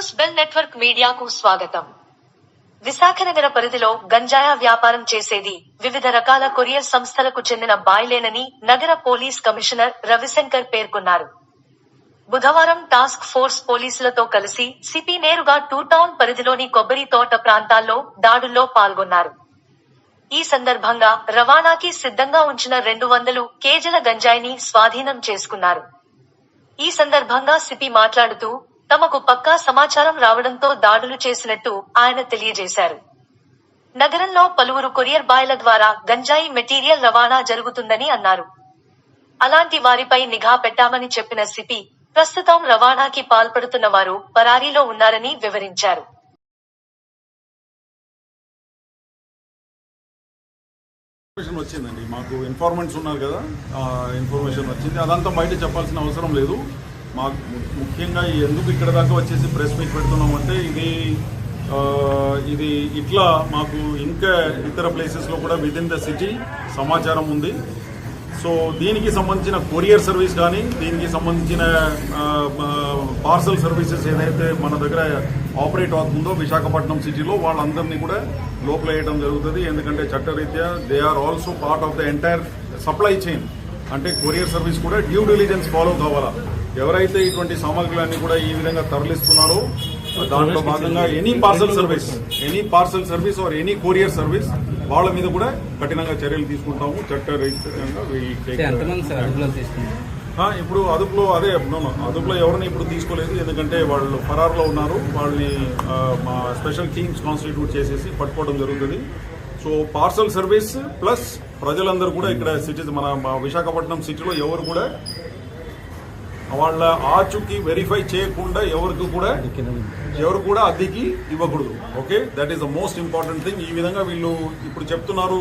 News bell network మీడియాకు స్వాగతం. విశాఖనగర పరిధిలో గంజాయా వ్యాపారం చేసేది వివిధ రకాల కొరియర్ సంస్థలకు చెందిన బాయ్లేనని నగర పోలీస్ కమిషనర్ రవిశంకర్ పేర్కొన్నారు. బుధవారం టాస్క్ ఫోర్స్ పోలీసులతో కలిసి సిపి నేరుగా టూ టౌన్ పరిధిలోని కొబ్బరి తోట ప్రాంతాల్లో దాడుల్లో పాల్గొన్నారు. ఈ సందర్భంగా రవాణాకి సిద్ధంగా ఉంచిన రెండు వందలు కేజీల గంజాయిని స్వాధీనం చేసుకున్నారు. ఈ సందర్భంగా సిపి మాట్లాడుతూ తమకు పక్కా సమాచారం రావడంతో దాడులు చేసినట్టు ఆయన తెలియజేశారు. నగరంలో పలువురు కొరియర్ బాయ్ల ద్వారా గంజాయి మెటీరియల్ రవాణా జరుగుతుందని అన్నారు. అలాంటి వారిపై నిఘా పెట్టామని చెప్పిన సిపి ప్రస్తుతం రవాణాకి పాల్పడుతున్న వారు పరారీలో ఉన్నారని వివరించారు. వచ్చిందండి. మాకు ఇన్ఫార్మెంట్స్ ఉన్నారు కదా ఇన్ఫర్మేషన్ వచ్చింది. అదంతా బయట చెప్పాల్సిన అవసరం లేదు. మాకు ముఖ్యంగా ఎందుకు ఇక్కడ దాకా వచ్చేసి ప్రెస్ మీట్ పెడుతున్నామంటే ఇది ఇది ఇట్లా మాకు ఇంకా ఇతర ప్లేసెస్లో కూడా విదిన్ ద సిటీ సమాచారం ఉంది. సో దీనికి సంబంధించిన కొరియర్ సర్వీస్ కానీ దీనికి సంబంధించిన పార్సల్ సర్వీసెస్ ఏదైతే మన దగ్గర ఆపరేట్ అవుతుందో విశాఖపట్నం సిటీలో వాళ్ళందరినీ కూడా లోపల వేయడం జరుగుతుంది. ఎందుకంటే చట్టరీత్యా they are also part of the entire supply chain అంటే కొరియర్ సర్వీస్ కూడా డ్యూ డిలిజెన్స్ ఫాలో కావాలా? ఎవరైతే ఇటువంటి సామాగ్రులన్నీ కూడా ఈ విధంగా తరలిస్తున్నారో దాంట్లో భాగంగా any parcel service any parcel service or any courier service వాళ్ళ మీద కూడా కఠినంగా చర్యలు తీసుకుంటాము చట్టరీత్యంగా ఇప్పుడు అదుపులో అదే అదుపులో ఎవరిని ఇప్పుడు తీసుకోలేదు ఎందుకంటే వాళ్ళు ఫరార్లో ఉన్నారు వాళ్ళని మా స్పెషల్ టీమ్స్ కాన్స్టిట్యూట్ చేసేసి పట్టుకోవడం జరుగుతుంది. సో పార్సల్ సర్వీస్ ప్లస్ ప్రజలందరూ కూడా ఇక్కడ సిటీ మన విశాఖపట్నం సిటీలో ఎవరు కూడా వాళ్ళ ఆచుకి వెరిఫై చేయకుండా ఎవరికి కూడా ఎవరు కూడా అద్దెకి ఇవ్వకూడదు. Okay? That is the most important thing ఈ విధంగా వీళ్ళు ఇప్పుడు చెప్తున్నారు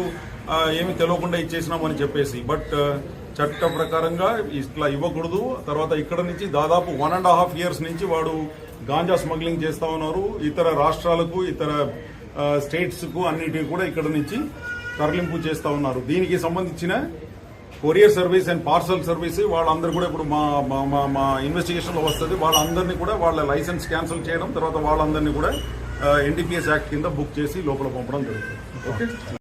ఏమి తెలియకుండా ఇచ్చేసినామని చెప్పేసి. బట్ చట్ట ప్రకారంగా ఇట్లా ఇవ్వకూడదు. తర్వాత ఇక్కడ నుంచి దాదాపు వన్ అండ్ హాఫ్ ఇయర్స్ నుంచి వాడు గాంజా స్మగ్లింగ్ చేస్తా ఉన్నారు. ఇతర రాష్ట్రాలకు ఇతర స్టేట్స్కు అన్నిటికీ కూడా ఇక్కడ నుంచి తరలింపు చేస్తా ఉన్నారు. దీనికి సంబంధించిన courier service and parcel service వాళ్ళందరూ కూడా ఇప్పుడు మా మా- మా మా ఇన్వెస్టిగేషన్ వస్తుంది. వాళ్ళందరినీ కూడా వాళ్ళ లైసెన్స్ క్యాన్సిల్ చేయడం తర్వాత వాళ్ళందరినీ కూడా ఎన్డీపీఎస్ యాక్ట్ కింద బుక్ చేసి లోపల పంపడం జరుగుతుంది. ఓకే.